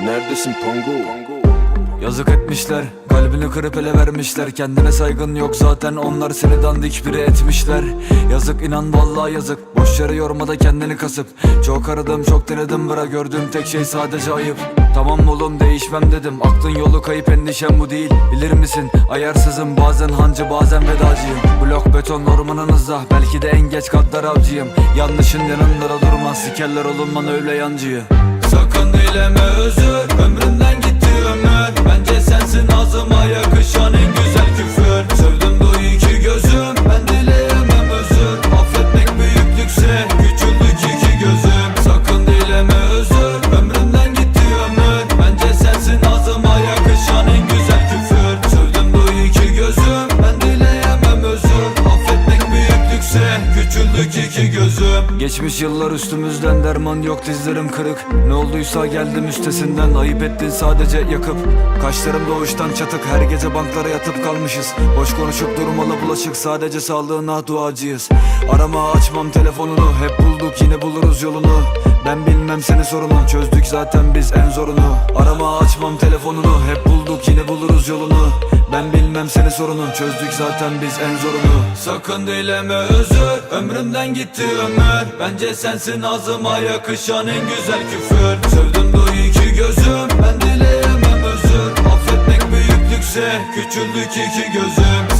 Listen Pongo. Yazık etmişler Kalbini kırıp ele vermişler. Kendine saygın yok zaten Onlar seni dandik biri etmişler. Yazık inan vallahi yazık. Boş yere yormada kendini kasıp. Çok aradım çok denedim bıra Gördüğüm tek şey sadece ayıp. Tamam oğlum değişmem dedim. Aklın yolu kayıp endişem bu değil. Bilir misin? Ayarsızım bazen hancı bazen vedacıyım. Blok beton ormanınızda Belki de en geç katlar avcıyım. Yanlışın yanında durmaz Sikerler olunman öyle yancıyı Sakın dileme özür. Ömrümden Küçüldük iki gözüm. Geçmiş yıllar üstümüzden derman yok dizlerim kırık. Ne olduysa geldim üstesinden Ayıp ettin sadece yakıp. Kaşlarım doğuştan çatık her gece banklara yatıp kalmışız. Boş konuşup durmalı bulaşık sadece sağlığına duacıyız. Arama açmam telefonunu hep bulduk yine buluruz yolunu. Ben bilmem senin sorunun çözdük zaten biz en zorunu. Arama açmam telefonunu hep bulduk yine buluruz yolunu ben bilmem senin sorunun çözdük zaten biz en zorunu. Sakın dileme özür ömrümden gitti ömür. Bence sensin ağzıma yakışan en güzel küfür. Sövdüm bu iki gözüm ben dileyemem özür. Affetmek büyüklükse küçüldük iki gözüm